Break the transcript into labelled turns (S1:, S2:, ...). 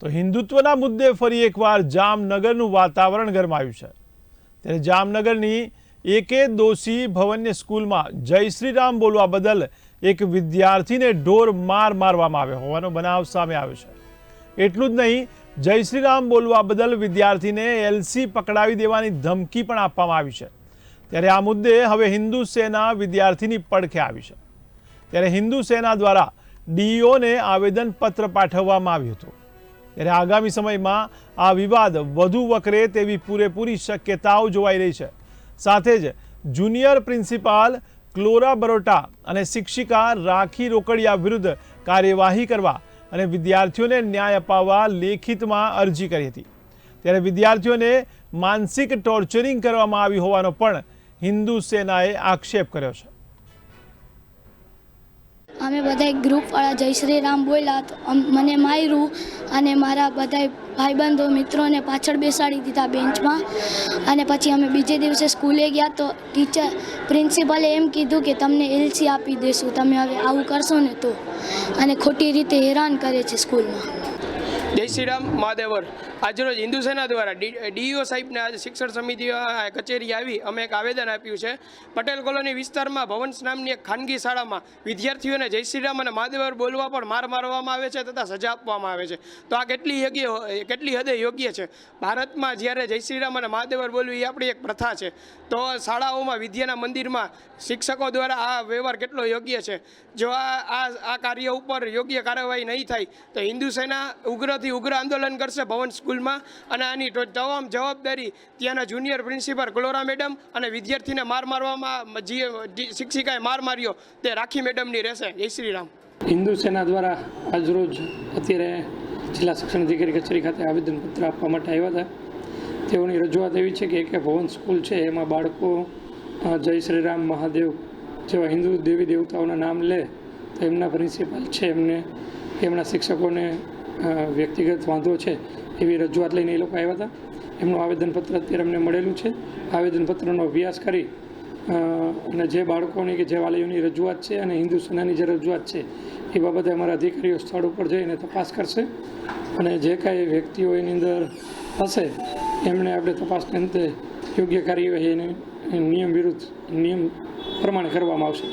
S1: તો હિન્દુત્વના મુદ્દે ફરી એકવાર જામનગરનું વાતાવરણ ગરમાયું છે. ત્યારે જામનગરની એકે દોશી ભવન્ય સ્કૂલમાં જય શ્રી રામ બોલવા બદલ એક વિદ્યાર્થીને ઢોર માર મારવામાં આવ્યો હોવાનો બનાવ સામે આવ્યો છે. એટલું જ નહીં, જય શ્રી રામ બોલવા બદલ વિદ્યાર્થીને એલસી પકડાવી દેવાની ધમકી પણ આપવામાં આવી છે. ત્યારે આ મુદ્દે હવે હિન્દુ સેના વિદ્યાર્થીની પડખે આવી છે. ત્યારે હિન્દુ સેના દ્વારા ડીઓને આવેદનપત્ર પાઠવવામાં આવ્યું હતું. ત્યારે આગામી સમયમાં આ વિવાદ વધુ વકરે તેવી પૂરેપૂરી શક્યતાઓ જોવાઈ રહી છે. સાથે જ જુનિયર પ્રિન્સિપાલ ક્લોરા બરોટા અને શિક્ષિકા રાખી રોકડિયા વિરુદ્ધ કાર્યવાહી કરવા અને વિદ્યાર્થીઓને ન્યાય અપાવવા લેખિતમાં અરજી કરી હતી. ત્યારે વિદ્યાર્થીઓને માનસિક ટોર્ચરિંગ કરવામાં આવી હોવાનો પણ હિન્દુ સેનાએ આક્ષેપ કર્યો છે.
S2: અમે બધા ગ્રુપવાળા જય શ્રી રામ બોલ્યા તો મને માર્યું અને મારા બધા ભાઈબંધો, મિત્રોને પાછળ બેસાડી દીધા બેન્ચમાં. અને પછી અમે બીજે દિવસે સ્કૂલે ગયા તો ટીચર પ્રિન્સિપલે એમ કીધું કે તમને એલસી આપી દેશું, તમે હવે આવું કરશો ને તો. અને ખોટી રીતે હેરાન કરે છે સ્કૂલમાં.
S3: જય શ્રી રામ, મહાદેવર. આજરોજ હિન્દુ સેના દ્વારા ડીઈઓ સાહેબને આજે શિક્ષણ સમિતિ કચેરી આવી. અમે એક આવેદન આપ્યું છે. પટેલ કોલોની વિસ્તારમાં ભવન્સ નામની એક ખાનગી શાળામાં વિદ્યાર્થીઓને જય શ્રી રામ અને મહાદેવર બોલવા પણ માર મારવામાં આવે છે તથા સજા આપવામાં આવે છે. તો આ કેટલી યોગ્ય કેટલી હદે યોગ્ય છે? ભારતમાં જ્યારે જય શ્રી રામ અને મહાદેવર બોલવી એ આપણી એક પ્રથા છે. તો શાળાઓમાં વિદ્યાના મંદિરમાં શિક્ષકો દ્વારા આ વ્યવહાર કેટલો યોગ્ય છે? જો આ આ કાર્ય ઉપર યોગ્ય કાર્યવાહી નહીં થાય, તો હિન્દુ સેના ઉગ્રથી ઉગ્ર આંદોલન કરશે ભવન સ્કૂલમાં અને આની તમામ જવાબદારી ત્યાંના જુનિયર પ્રિન્સિપાલ ક્લોરા મેડમ અને વિદ્યાર્થીને માર મારવામાં જે શિક્ષિકાએ માર માર્યો તે રાખી મેડમની રહેશે. જય શ્રી
S4: હિન્દુ સેના દ્વારા આજરોજ અત્યારે જિલ્લા શિક્ષણ અધિકારી કચેરી ખાતે આવેદનપત્ર આપવા માટે આવ્યા હતા. તેઓની રજૂઆત એવી છે કે એક ભવન સ્કૂલ છે, એમાં બાળકો જય શ્રી રામ મહાદેવ જેવા હિન્દુ દેવી દેવતાઓના નામ લે તો એમના પ્રિન્સિપાલ છે એમને, એમના શિક્ષકોને વ્યક્તિગત વાંધો છે એવી રજૂઆત લઈને એ લોકો આવ્યા હતા. એમનું આવેદનપત્ર અત્યારે અમને મળેલું છે. આવેદનપત્રનો અભ્યાસ કરી અને જે બાળકોની કે જે વાલીઓની રજૂઆત છે અને હિન્દુ સેનાની જે રજૂઆત છે, એ બાબતે અમારા અધિકારીઓ સ્થળ ઉપર જઈને તપાસ કરશે. અને જે કાંઈ વ્યક્તિઓ એની અંદર હશે એમણે આપણે તપાસને અંતે યોગ્ય કાર્યવાહી એને નિયમ વિરુદ્ધ નિયમ પ્રમાણે કરવામાં આવશે.